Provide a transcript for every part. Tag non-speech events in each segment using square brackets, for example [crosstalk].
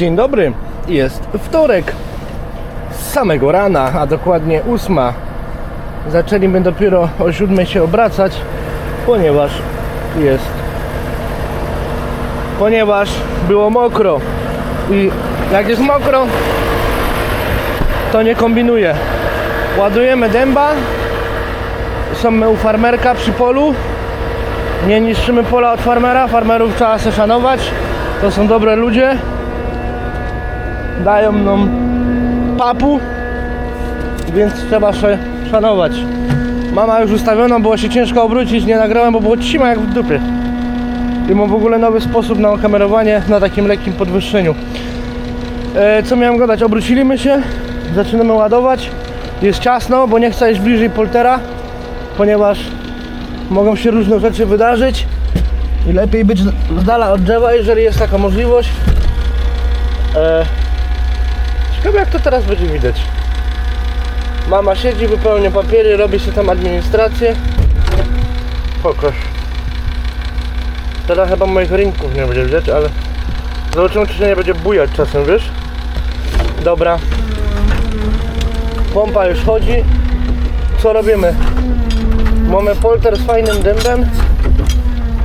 Dzień dobry, jest wtorek. Z samego rana, a dokładnie ósma. Zaczęliśmy dopiero o siódmej się obracać, ponieważ jest. Ponieważ było mokro. I jak jest mokro, to nie kombinuję. Ładujemy dęba. Są u farmerka przy polu. Nie niszczymy pola od farmera. Farmerów trzeba se szanować. To są dobre ludzie. Dają nam papu, więc trzeba się szanować. Mama już ustawiona, było się ciężko obrócić, nie nagrałem, bo było cima jak w dupie. I mam w ogóle nowy sposób na kamerowanie na takim lekkim podwyższeniu. E, co miałem gadać? Obróciliśmy się, zaczynamy ładować. Jest ciasno, bo nie chcę iść bliżej poltera, ponieważ mogą się różne rzeczy wydarzyć i lepiej być z dala od drzewa, jeżeli jest taka możliwość. E, ciekawe jak to teraz będzie widać. Mama siedzi, wypełnia papiery, robi się tam administrację. Pokaż. Teraz chyba moich rynków nie będzie widać, ale zobaczymy czy się nie będzie bujać czasem, wiesz? Dobra. Pompa już chodzi. Co robimy? Mamy polter z fajnym dębem.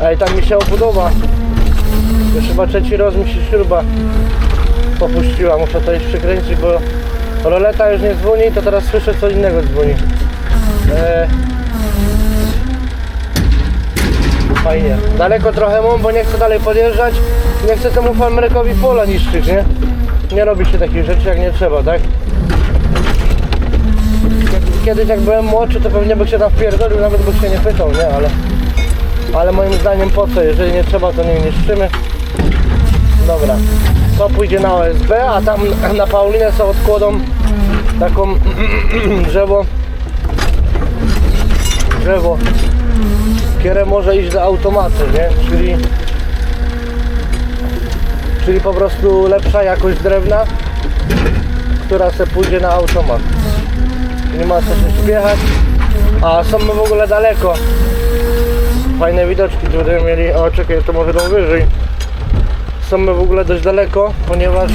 Ej, tam mi się obudowa. Już chyba trzeci raz mi się śruba popuściła. Muszę to już przykręcić, bo roleta już nie dzwoni, to teraz słyszę co innego dzwoni. Eee... Fajnie. Daleko trochę mam, bo nie chcę dalej podjeżdżać. Nie chcę temu farmerkowi pola niszczyć, nie? Nie robi się takich rzeczy jak nie trzeba, tak? Kiedyś jak byłem młodszy, to pewnie by się tam wpierdolił, nawet by się nie pytał, nie? Ale, ale moim zdaniem po co? Jeżeli nie trzeba, to nie niszczymy. Dobra. To pójdzie na OSB, a tam na Paulinę sobie odkładą taką [clears throat] drzewo. Drzewo. Które może iść do automatu, nie? Czyli czyli po prostu lepsza jakość drewna która se pójdzie na automat. Nie ma co się śpiechać. A są w ogóle daleko. Fajne widoczki będziemy mieli o czekaj to może tą wyżej są my w ogóle dość daleko ponieważ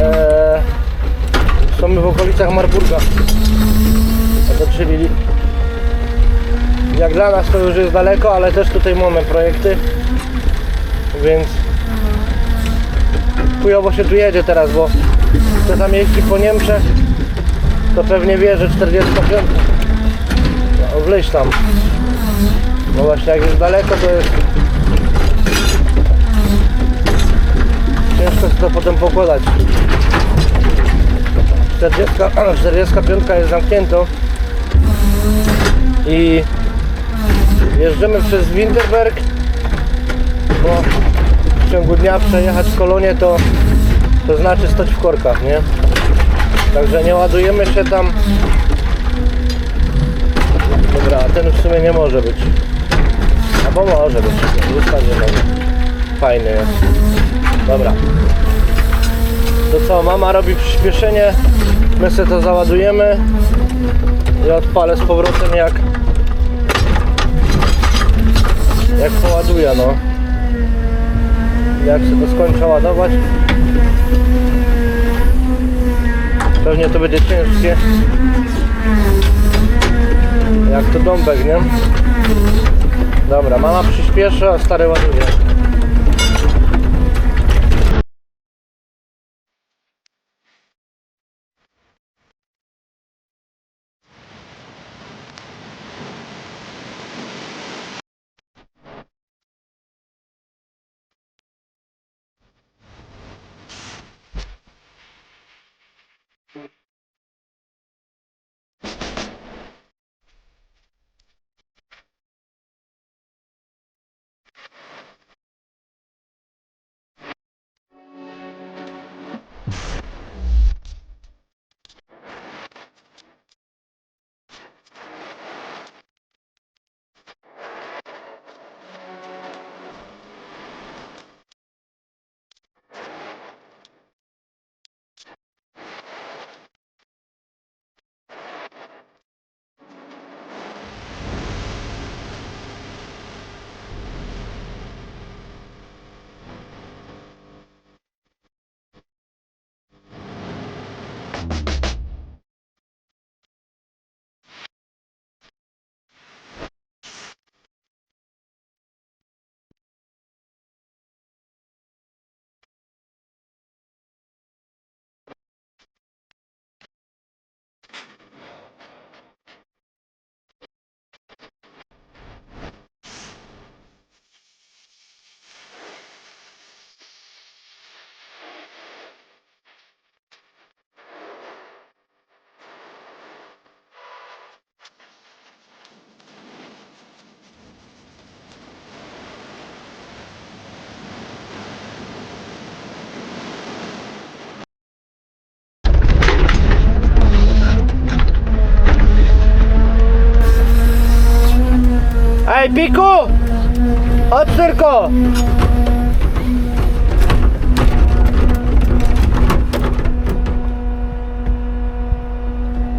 e, są my w okolicach Marburga. Czyli jak dla nas to już jest daleko, ale też tutaj mamy projekty więc chujowo się tu jedzie teraz, bo kto tam jeździ po Niemczech to pewnie wie, że 45 no, wleź tam. No właśnie jak jest daleko to jest ciężko się to potem pokładać. 40, 45 jest zamknięto. I jeżdżymy przez Winterberg bo w ciągu dnia przejechać kolonię to to znaczy stać w korkach, nie? Także nie ładujemy się tam. Dobra, a ten w sumie nie może być. Albo może być, zostawię Fajny jest. Dobra To co, mama robi przyspieszenie? My sobie to załadujemy. I odpalę z powrotem jak Jak poładuje no. Jak się to skończę ładować? Pewnie to będzie ciężkie. Jak to dąbek, nie? Dobra, mama przyspieszy, a stary ładuje Piku! Chodź tylko!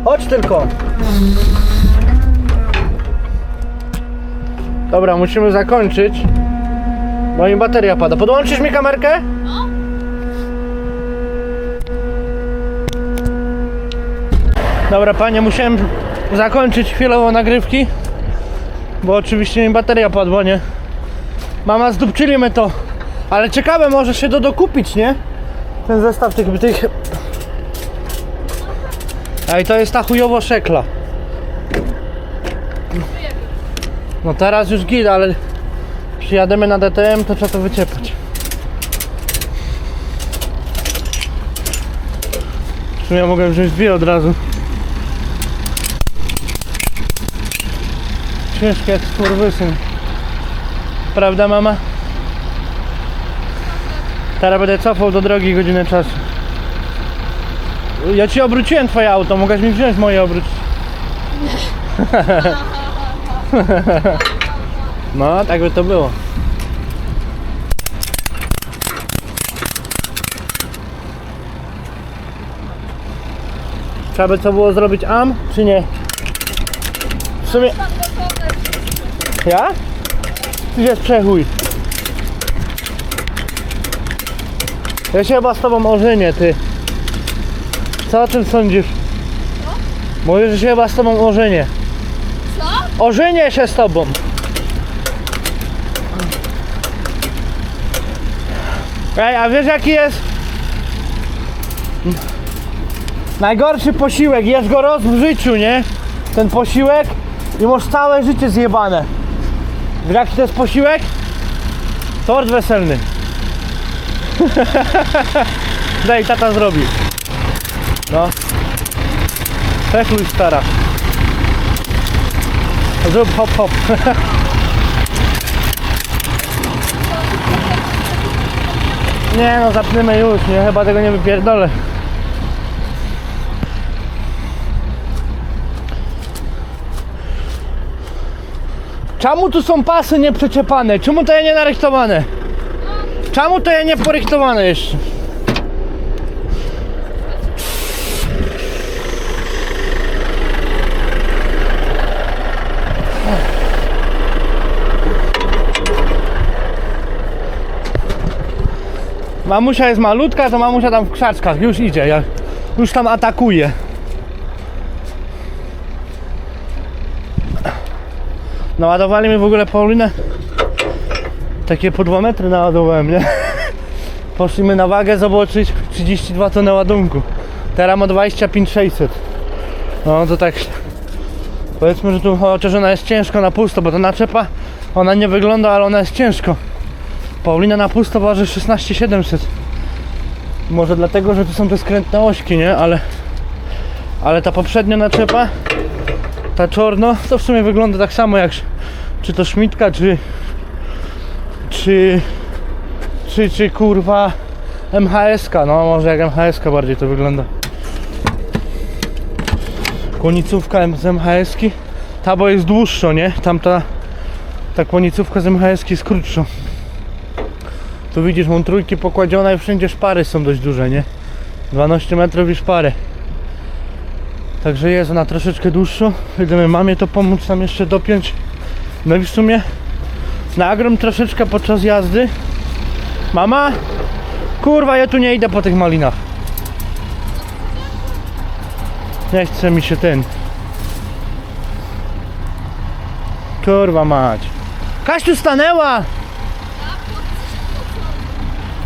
Chodź tylko! Dobra, musimy zakończyć. No i bateria pada. Podłączysz mi kamerkę? Dobra, panie, musiałem zakończyć chwilowo nagrywki. Bo oczywiście mi bateria padła, nie? Mama zdupczyli to. Ale ciekawe, może się do dokupić, nie? Ten zestaw tych... tych... Ej, to jest ta chujowo szekla. No teraz już git, ale przyjademy na DTM, to trzeba to wyciepać. W sumie mogę wziąć dwie od razu. Ciężkie jak skurwysyn. Prawda mama? Teraz będę cofał do drogi godzinę czasu. Ja ci obróciłem twoje auto, mogłaś mi wziąć moje obrócić. [laughs] No, tak by to było. Trzeba by co było zrobić am, czy nie? W sumie... Ja? Ty jest przechuj. Ja się chyba z tobą ożenię, ty. Co o tym sądzisz? Mówię, że się chyba z tobą ożenię. Co? Ożenię się z tobą. Ej, a wiesz jaki jest? Najgorszy posiłek, jesz go raz w życiu, nie? Ten posiłek i masz całe życie zjebane. Jaki to jest posiłek? Tort weselny. [laughs] Daj, tata zrobi. No. Pechluj stara. Zrób hop hop. [laughs] Nie no, zapniemy już, nie? Chyba tego nie wypierdolę. Czemu tu są pasy nieprzeczepane? Czemu to je nie? Czemu to je nie porychtowane jeszcze? Mamusia jest malutka, to mamusia tam w krzaczkach już idzie, już tam atakuje. Naładowali mi w ogóle Paulinę. Takie po 2 metry naładowałem, nie? [laughs] Poszliśmy na wagę zobaczyć 32 tony ładunku. Teraz ma 25 600. No to tak powiedzmy, że tu chociaż ona jest ciężko na pusto, bo ta naczepa ona nie wygląda, ale ona jest ciężko. Paulina na pusto waży 16 700. Może dlatego, że tu są te skrętne ośki, nie? Ale ale ta poprzednia naczepa ta czorno to w sumie wygląda tak samo jak czy to Szmitka, czy czy czy, czy kurwa MHSK, no może jak MHSK bardziej to wygląda konicówka z MHSki ta bo jest dłuższa, nie? Tamta ta konicówka z MHSki jest krótsza tu widzisz, mam trójki pokładzione i wszędzie szpary są dość duże, nie? 12 metrów i szpary Także jest ona troszeczkę dłuższa. Idziemy mamie to pomóc tam jeszcze dopiąć. No i w sumie nagrom troszeczkę podczas jazdy. Mama? Kurwa, ja tu nie idę po tych malinach. Nie chce mi się ten. Kurwa mać. Kaściu stanęła!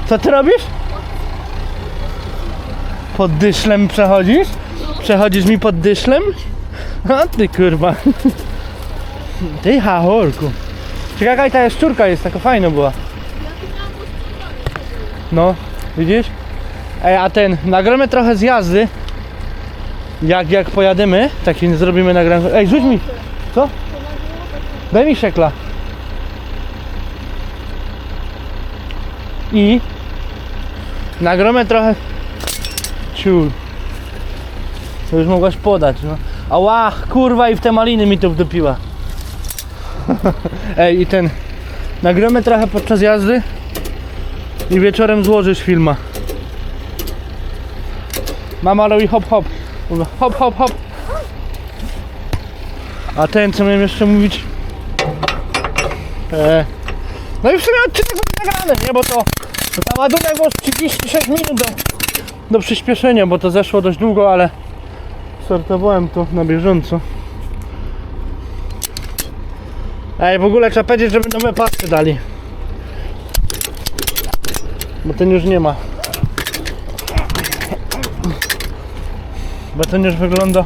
Co ty robisz? Pod dyszlem przechodzisz? Przechodzisz mi pod dyszlem? A ty kurwa. Ty hachorku. Jaka ta jaszczurka jest, taka fajna była. No, widzisz? Ej, a ten, nagramy trochę z jazdy. Jak, jak pojadymy, taki zrobimy nagranie. Ej, rzuć mi. Co? Daj mi szekla. I nagramy trochę. Ciul. To już mogłaś podać, no. Ała, kurwa i w te maliny mi to wdopiła. [laughs] Ej, i ten. Nagramy trochę podczas jazdy. I wieczorem złożysz filma. Mama robi hop hop. Hop hop hop. A ten co miałem jeszcze mówić? E, no i w sumie odcinek będzie nagrany, nie? Bo to, to ta ładunek było 36 minut do, do przyspieszenia, bo to zeszło dość długo, ale startowałem to na bieżąco. Ej, w ogóle trzeba powiedzieć, żeby nowe pasy dali. Bo ten już nie ma. Bo ten już wygląda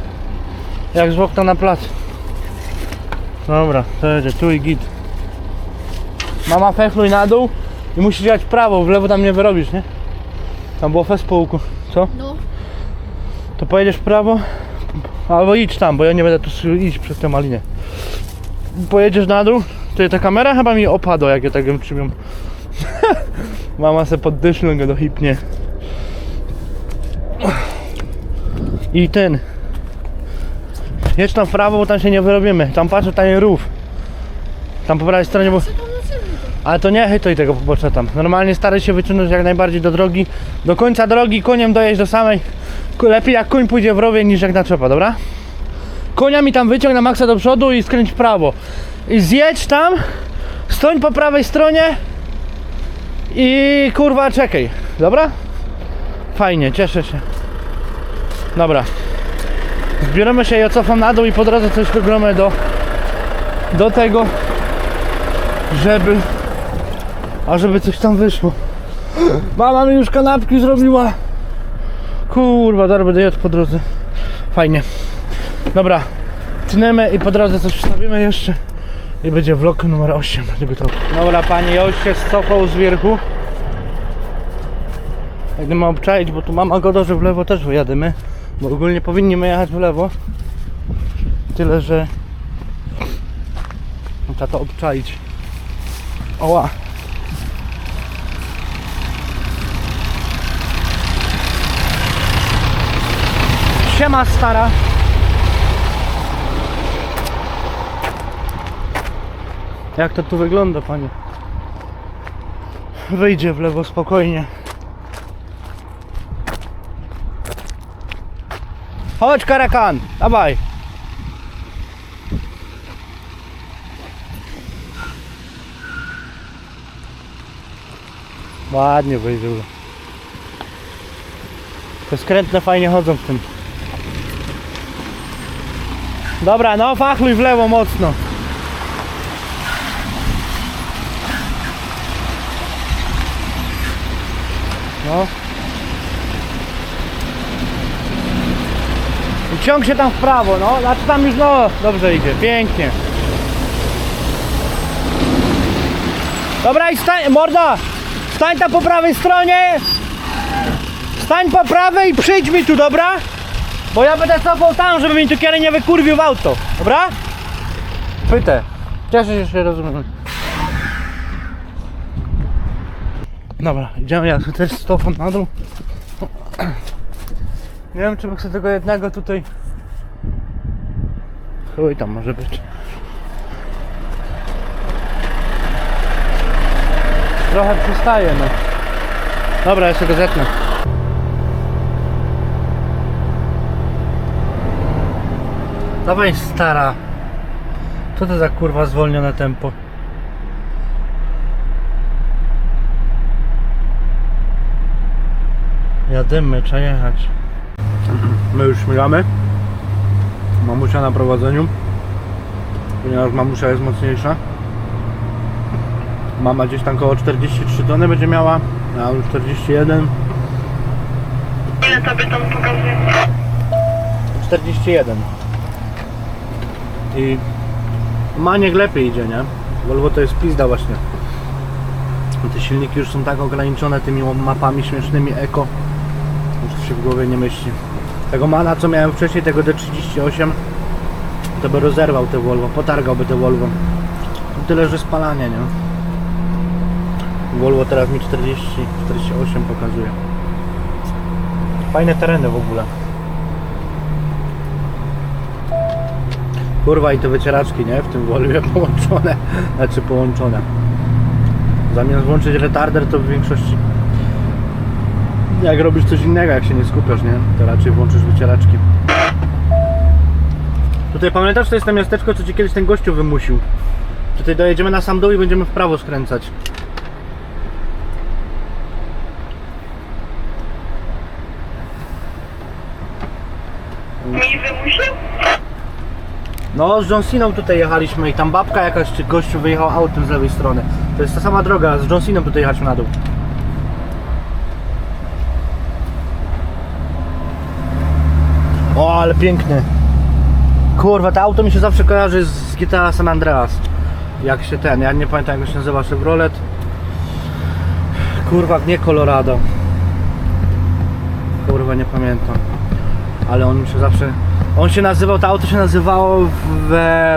jak z okna na plac. Dobra, to jedzie, tu i git. Mama fechluj na dół i musisz jechać w prawo, w lewo tam nie wyrobisz, nie? Tam było fest po łuku. Co? No, To pojedziesz w prawo, albo idź tam, bo ja nie będę tu iść przez tę malinę. Pojedziesz na dół, to ta kamera chyba mi opadła, jak ja tak ją trzymią. [laughs] Mama se poddyszlą go dohipnie. I ten. Jedź tam w prawo, bo tam się nie wyrobimy. Tam patrzę, tam jest rów. Tam po prawej stronie, bo... Ale to nie chytuj tego pobocza tam. Normalnie staraj się wyciągnąć jak najbardziej do drogi. Do końca drogi koniem dojeść do samej. Lepiej jak koń pójdzie w rowie niż jak na czopa, dobra? Konia mi tam wyciąg na maksa do przodu i skręć w prawo. I zjedź tam, stoń po prawej stronie i kurwa czekaj, dobra? Fajnie, cieszę się. Dobra. Zbieramy się, ja cofam na dół i po drodze coś dogromy do, do tego, żeby a żeby coś tam wyszło. Mama mi już kanapki zrobiła. Kurwa, zaraz będę jadł po drodze. Fajnie. Dobra, tniemy i po drodze coś wstawimy jeszcze. I będzie vlog numer 8 tego trochę. Dobra, panie, już się cofał z wierchu. Nie ma obczaić, bo tu mama godo, że w lewo też wyjadymy. Bo ogólnie powinniśmy jechać w lewo. Tyle, że trzeba to obczaić. Oła. Siema stara. Jak to tu wygląda, panie? Wyjdzie w lewo spokojnie. Chodź, karakan, dawaj. Ładnie wyjdzie. Te skrętne fajnie chodzą w tym. Dobra, no fachluj w lewo mocno. No. I ciąg się tam w prawo, no. Znaczy tam już no, dobrze idzie, pięknie. Dobra i stań, morda! Stań tam po prawej stronie! Stań po prawej i przyjdź mi tu, dobra? Bo ja będę cofał tam, żeby mi tu kiery nie wykurwił w auto, dobra? Pytę. Cieszę się, że rozumiem. Dobra, idziemy, ja też stopam na dół. Nie wiem, czy bym chcę tego jednego tutaj... Chuj tam może być. Trochę przystaje, no. Dobra, jeszcze go zetnę. Dawaj stara. Co to za kurwa zwolnione tempo? Jadymy, trzeba jechać. My już śmigamy. Mamusia na prowadzeniu, ponieważ mamusia jest mocniejsza. Mama gdzieś tam koło 43 tony będzie miała, a on 41. Ile tobie tam pokazuje? 41. I Maniek lepiej idzie, nie? Volvo to jest pizda właśnie. Te silniki już są tak ograniczone tymi mapami śmiesznymi eko, już to się w głowie nie myśli. Tego Mana co miałem wcześniej, tego D38, to by rozerwał te Volvo, potargałby te Volvo. Tyle, że spalanie, nie? Volvo teraz mi 40, 48 pokazuje. Fajne tereny w ogóle. Kurwa i te wycieraczki, nie? W tym Volvie [laughs] połączone, znaczy połączone. Zamiast włączyć retarder, to w większości jak robisz coś innego, jak się nie skupiasz, nie? To raczej włączysz wycieraczki. Tutaj pamiętasz, to jest to miasteczko, co ci kiedyś ten gościu wymusił. Tutaj dojedziemy na sam dół i będziemy w prawo skręcać. Mi wymusił? No, z John tutaj jechaliśmy i tam babka jakaś, czy gościu wyjechał autem z lewej strony. To jest ta sama droga, z John Ceną tutaj jechaliśmy na dół. O, ale piękny. Kurwa, to auto mi się zawsze kojarzy z GTA San Andreas. Jak się ten, ja nie pamiętam jak się nazywa Chevrolet. Kurwa, nie Colorado. Kurwa, nie pamiętam. Ale on mi się zawsze... On się nazywał, to auto się nazywało w,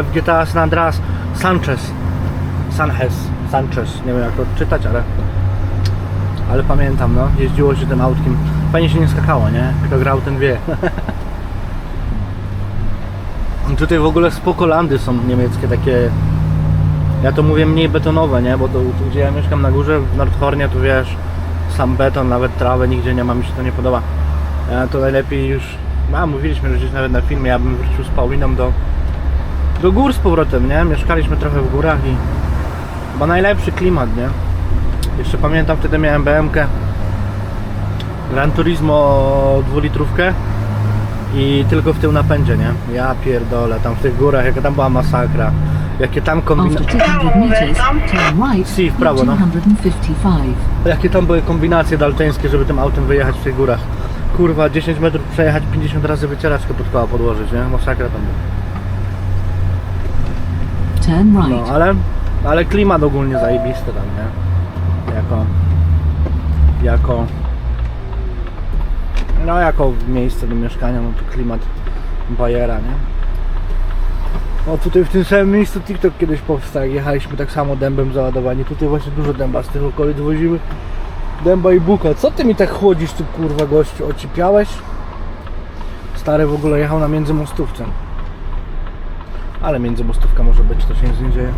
w GTA San Andreas Sanchez. Sanchez. Sanchez. Nie wiem jak to czytać, ale... Ale pamiętam, no. Jeździło się tym autkiem. Fajnie się nie skakało, nie? Kto grał, ten wie. [laughs] Tutaj w ogóle spoko landy są niemieckie takie ja to mówię mniej betonowe, nie? Bo to, tu gdzie ja mieszkam na górze w Nordhornie tu wiesz sam beton, nawet trawę nigdzie nie ma, mi się to nie podoba ja to najlepiej już a mówiliśmy że gdzieś nawet na filmie, ja bym wrócił z Pauliną do do gór z powrotem, nie? Mieszkaliśmy trochę w górach i chyba najlepszy klimat, nie? Jeszcze pamiętam wtedy miałem BMK Gran Turismo dwulitrówkę i tylko w tył napędzie, nie? Ja pierdolę, tam w tych górach, jaka tam była masakra. Jakie tam kombinacje, 200 meters, turn right Si, w prawo, no. 255. jakie tam były kombinacje dalteńskie, żeby tym autem wyjechać w tych górach. Kurwa, 10 metrów przejechać, 50 razy wycieraczkę pod koła podłożyć, nie? Masakra tam była. No, ale, ale klimat ogólnie zajebisty tam, nie? Jako, jako, no jako miejsce do mieszkania, no to klimat bajera, nie? O tutaj w tym samym miejscu TikTok kiedyś powstał, jechaliśmy tak samo dębem załadowani, tutaj właśnie dużo dęba z tych okolic woziły. Dęba i buka. Co ty mi tak chłodzisz, ty kurwa gościu? Ocipiałeś? Stary w ogóle jechał na międzymostówce. Ale międzymostówka może być, to się nic nie dzieje.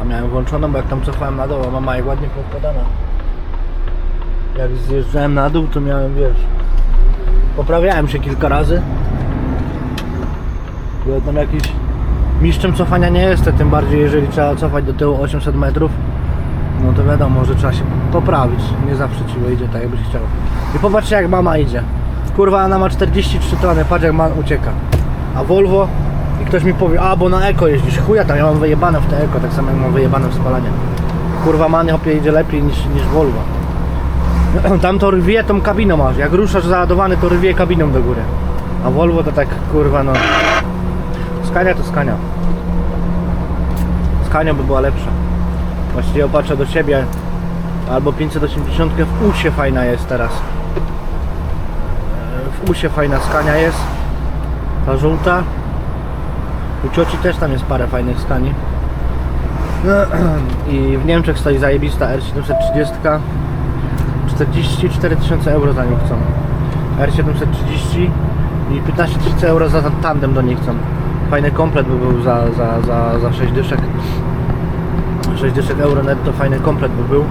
A miałem włączoną, bo jak tam cofałem na dół, a mama jak ładnie poukładana. Jak zjeżdżałem na dół, to miałem, wiesz, poprawiałem się kilka razy. Bo tam jakiś mistrzem cofania nie jestem, tym bardziej jeżeli trzeba cofać do tyłu 800 metrów. No to wiadomo, że trzeba się poprawić. Nie zawsze ci wyjdzie tak, jakbyś chciał. I popatrzcie jak mama idzie. Kurwa, ona ma 43 tony, patrz jak man ucieka. A Volvo i ktoś mi powie, a bo na eko jeździsz, chuja tam, ja mam wyjebane w te eko, tak samo jak mam wyjebane w spalanie. Kurwa, man hopie idzie lepiej niż, niż Volvo. [clears throat] Tam to rwie tą kabiną masz, jak ruszasz załadowany to rwie kabiną do góry. A Volvo to tak kurwa no... Skania to Skania. Skania by była lepsza. Właściwie opatrzę do siebie. Albo 580 w Usie fajna jest teraz. E, W Usie fajna Skania jest. Ta żółta. U cioci też tam jest parę fajnych skani. [clears throat] I w Niemczech stoi zajebista R730. 44 tysiące euro za nią chcą. R730 i 15 tysięcy euro za tandem do niej chcą. Fajny komplet by był za, za, za, za 6 dyszek. 6 dyszek euro netto, fajny komplet by był.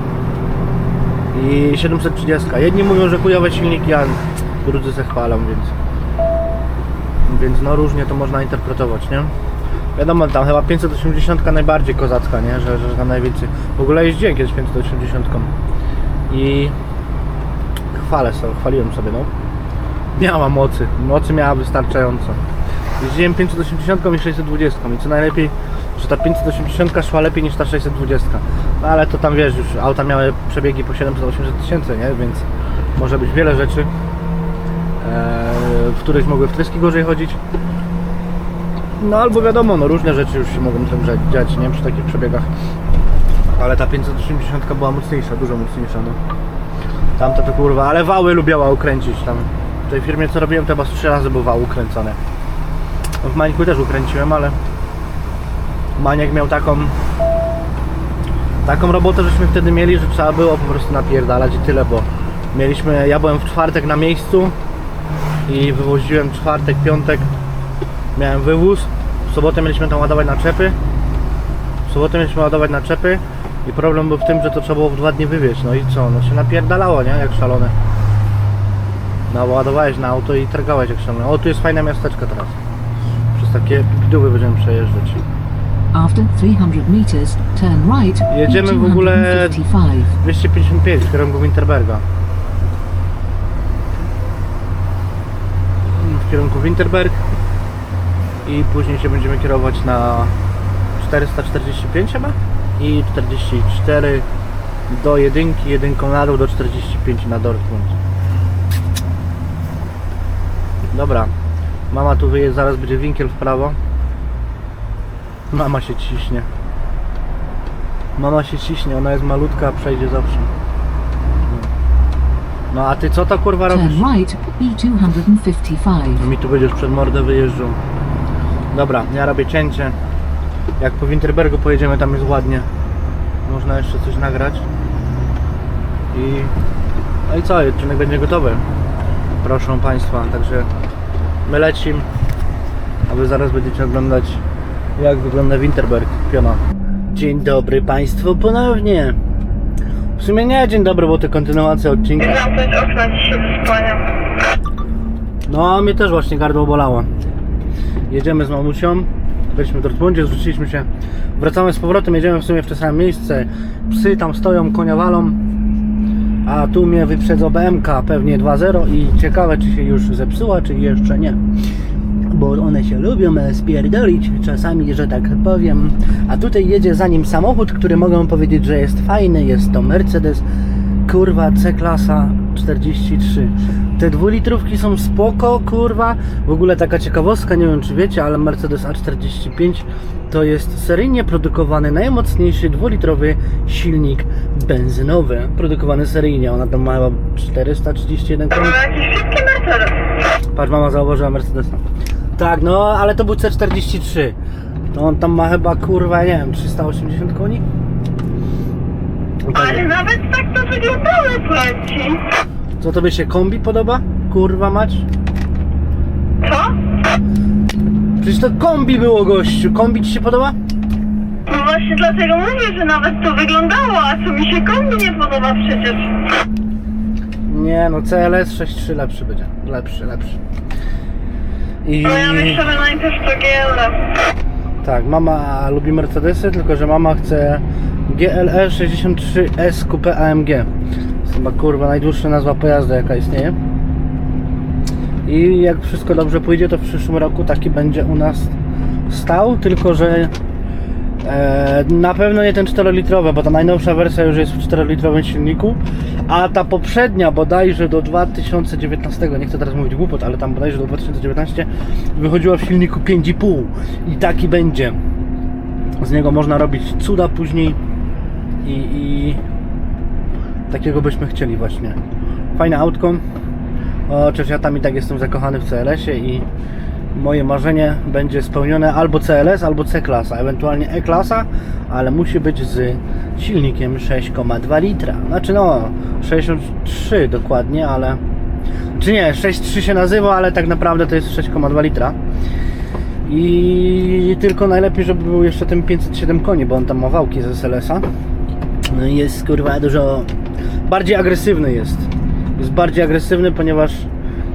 I 730. Jedni mówią, że chujowe silniki, a drudzy se chwalą, więc... Więc no różnie to można interpretować, nie? Wiadomo, tam chyba 580 najbardziej kozacka, nie? Że, że tam najwięcej. W ogóle jeździłem kiedyś 580 i chwalę sobie, chwaliłem sobie, no. miała mocy. Mocy miała wystarczająco. Jeździłem 580 i 620 i co najlepiej, że ta 580 szła lepiej niż ta 620. No ale to tam wiesz, już auta miały przebiegi po 700-800 tysięcy, nie? Więc może być wiele rzeczy, eee, w których mogły wtryski gorzej chodzić. No albo wiadomo, no różne rzeczy już się mogą tam dziać- nie? Przy takich przebiegach. Ale ta 580 była mocniejsza, dużo mocniejsza, no. Tamta to kurwa, ale wały lubiała ukręcić tam. W tej firmie co robiłem, to chyba trzy razy był wał ukręcony. No, W Mańku też ukręciłem, ale Maniek miał taką taką robotę, żeśmy wtedy mieli, że trzeba było po prostu napierdalać i tyle, bo mieliśmy, ja byłem w czwartek na miejscu i wywoziłem czwartek, piątek miałem wywóz, w sobotę mieliśmy tam ładować na czepy w sobotę mieliśmy ładować na czepy i problem był w tym, że to trzeba było w dwa dni wywieźć, no i co, no się napierdalało, nie, jak szalone. No ładowałeś na auto i targałeś jak szalone, o tu jest fajne miasteczko teraz. Przez takie piduły będziemy przejeżdżać After 300 meters, turn right. Jedziemy w ogóle- B255. 255 w kierunku Winterberga. W kierunku Winterberg i później się będziemy kierować na 445 chyba i 44 do jedynki, jedynką na dół do 45 na Dortmund. Dobra, mama tu wyjedzie, zaraz będzie winkiel w prawo. Mama się ciśnie. Mama się ciśnie, ona jest malutka, a przejdzie zawsze. No a ty co to kurwa robisz? Turn right. B255. Mi tu będziesz przed mordę wyjeżdżał. Dobra, ja robię cięcie. Jak po Winterbergu pojedziemy, tam jest ładnie. Można jeszcze coś nagrać. I... No i co, odcinek będzie gotowy. Proszę Państwa, także my lecim. A Wy zaraz będziecie oglądać jak wygląda Winterberg, piona. Dzień dobry Państwu ponownie. W sumie nie dzień dobry, bo to kontynuacja odcinka. Okna. No, a mnie też właśnie gardło bolało. Jedziemy z mamusią. Byliśmy w Dortmundzie, zwróciliśmy się. Wracamy z powrotem, jedziemy w sumie w to samo miejsce. Psy tam stoją, konia walą. A tu mnie wyprzedzą BMK, pewnie 2.0 i ciekawe czy się już zepsuła, czy jeszcze nie. Bo one się lubią e, spierdolić czasami, że tak powiem. A tutaj jedzie za nim samochód, który mogę powiedzieć, że jest fajny. Jest to Mercedes kurwa C-klasa 43. Te dwulitrówki są spoko, kurwa. W ogóle taka ciekawostka, nie wiem czy wiecie, ale Mercedes A45 to jest seryjnie produkowany najmocniejszy dwulitrowy silnik benzynowy. Produkowany seryjnie. Ona tam ma chyba 431 To koni. był jakiś szybki Mercedes. Patrz, mama zauważyła Mercedesa. Tak, no, ale to był C43. To on tam ma chyba, kurwa, nie wiem, 380 koni? Ale nawet tak to wyglądało, powiem ci. Co tobie się kombi podoba? Kurwa mać? Co? Przecież to kombi było gościu. Kombi ci się podoba? No właśnie dlatego mówię, że nawet to wyglądało, a co mi się kombi nie podoba przecież. Nie, no CLS 6.3 lepszy będzie. Lepszy, lepszy. I No ja myślę, że najpierw to GLA. tak, mama lubi Mercedesy, tylko że mama chce GLE 63S Coupe AMG. Jest chyba kurwa najdłuższa nazwa pojazdu jaka istnieje. I jak wszystko dobrze pójdzie, to w przyszłym roku taki będzie u nas stał, tylko że na pewno nie ten 4-litrowy, bo ta najnowsza wersja już jest w 4-litrowym silniku, a ta poprzednia bodajże do 2019, nie chcę teraz mówić głupot, ale tam bodajże do 2019 wychodziła w silniku 5,5 i taki będzie. Z niego można robić cuda później i, i takiego byśmy chcieli właśnie. Fajne autko. Chociaż ja tam i tak jestem zakochany w CLS-ie i moje marzenie będzie spełnione albo CLS, albo C-klasa, ewentualnie E-klasa, ale musi być z silnikiem 6,2 litra. Znaczy no, 63 dokładnie, ale... Czy nie, 6,3 się nazywa, ale tak naprawdę to jest 6,2 litra. I tylko najlepiej, żeby był jeszcze ten 507 koni, bo on tam ma wałki z SLS-a. No jest kurwa dużo bardziej agresywny jest. Jest bardziej agresywny, ponieważ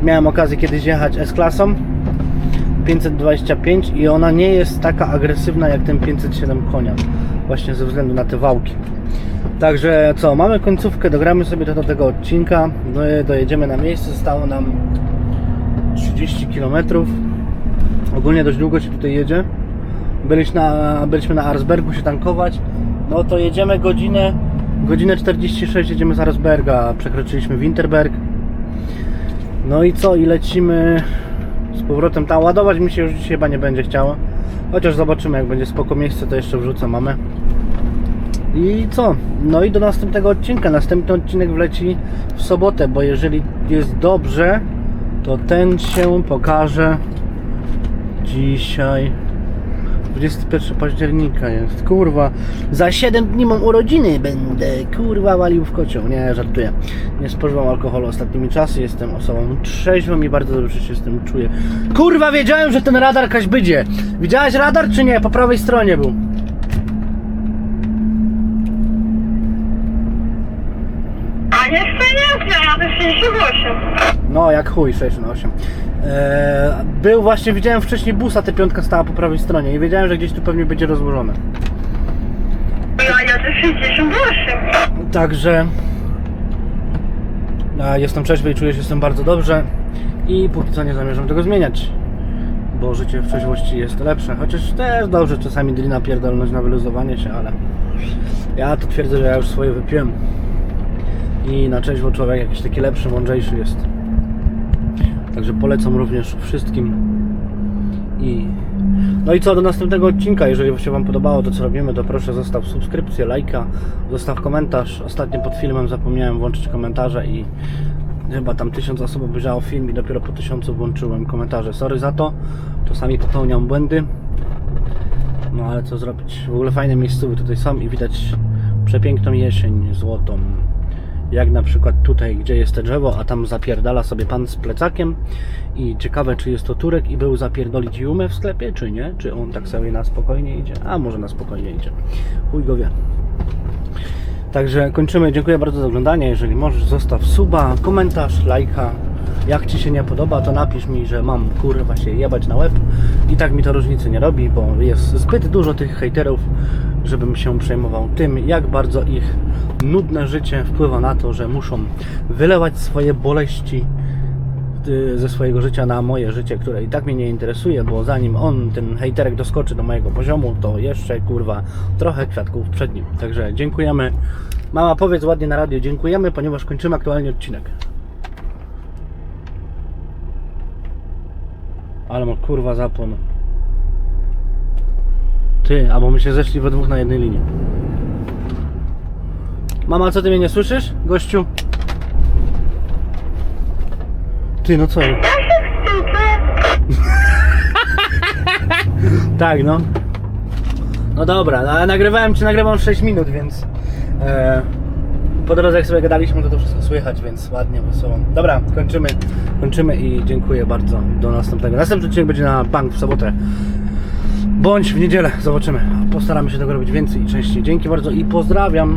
miałem okazję kiedyś jechać S-klasą 525 i ona nie jest taka agresywna jak ten 507 konia. Właśnie ze względu na te wałki. Także co, mamy końcówkę, dogramy sobie to do tego odcinka, no dojedziemy na miejsce, zostało nam 30 km. Ogólnie dość długo się tutaj jedzie. Byliśmy na, byliśmy na Arsbergu się tankować. No to jedziemy godzinę, godzinę 46 jedziemy z Arsberga. Przekroczyliśmy Winterberg. No i co? I lecimy z powrotem tam. Ładować mi się już dzisiaj chyba nie będzie chciało. Chociaż zobaczymy, jak będzie spoko miejsce, to jeszcze wrzucę mamy. I co? No i do następnego odcinka. Następny odcinek wleci w sobotę, bo jeżeli jest dobrze, to ten się pokaże dzisiaj. 21 października jest. Kurwa, za 7 dni mam urodziny. Będę kurwa walił w kocioł. Nie, żartuję. Nie spożywam alkoholu ostatnimi czasy. Jestem osobą trzeźwą i bardzo dobrze się z tym czuję. Kurwa, wiedziałem, że ten radar kaś będzie. Widziałeś radar czy nie? Po prawej stronie był. A nie nie, ja jadę 68. No, jak chuj, 6 na 8. Eee, był właśnie, widziałem wcześniej busa, ta piątka stała po prawej stronie i wiedziałem, że gdzieś tu pewnie będzie rozłożone. Ja jadę 68. Także e, jestem trzeźwy i czuję się z tym bardzo dobrze i póki co nie zamierzam tego zmieniać, bo życie w trzeźwości jest lepsze, chociaż też dobrze czasami drina pierdolność na wyluzowanie się, ale ja to twierdzę, że ja już swoje wypiłem i na trzeźwo człowiek jakiś taki lepszy, mądrzejszy jest. Także polecam również wszystkim i no i co do następnego odcinka, jeżeli się Wam podobało to co robimy, to proszę zostaw subskrypcję, lajka, zostaw komentarz. Ostatnio pod filmem zapomniałem włączyć komentarze i chyba tam tysiąc osób obejrzało film i dopiero po tysiącu włączyłem komentarze. Sorry za to, czasami popełniam błędy. No ale co zrobić? W ogóle fajne miejscowy tutaj są i widać przepiękną jesień złotą. Jak na przykład tutaj, gdzie jest te drzewo, a tam zapierdala sobie pan z plecakiem i ciekawe, czy jest to Turek i był zapierdolić Jumę w sklepie, czy nie? Czy on tak sobie na spokojnie idzie? A może na spokojnie idzie. Chuj go wie. Także kończymy. Dziękuję bardzo za oglądanie. Jeżeli możesz, zostaw suba, komentarz, lajka. Jak Ci się nie podoba, to napisz mi, że mam kurwa się jebać na łeb. I tak mi to różnicy nie robi, bo jest zbyt dużo tych hejterów, żebym się przejmował tym, jak bardzo ich nudne życie wpływa na to, że muszą wylewać swoje boleści y, ze swojego życia na moje życie, które i tak mnie nie interesuje, bo zanim on, ten hejterek doskoczy do mojego poziomu, to jeszcze kurwa trochę kwiatków przed nim. Także dziękujemy. Mama, powiedz ładnie na radio, dziękujemy, ponieważ kończymy aktualnie odcinek. Ma kurwa zapłon. Ty, albo my się zeszli we dwóch na jednej linii. Mama, co ty mnie nie słyszysz, gościu? Ty, no co? [laughs] Tak, no. No dobra, no, ale nagrywałem czy nagrywam 6 minut, więc e, po drodze jak sobie gadaliśmy, to to wszystko słychać, więc ładnie, wesoło. Dobra, kończymy, kończymy i dziękuję bardzo. Do następnego. Następny odcinek będzie na bank w sobotę. Bądź w niedzielę, zobaczymy. Postaramy się tego robić więcej i częściej. Dzięki bardzo i pozdrawiam.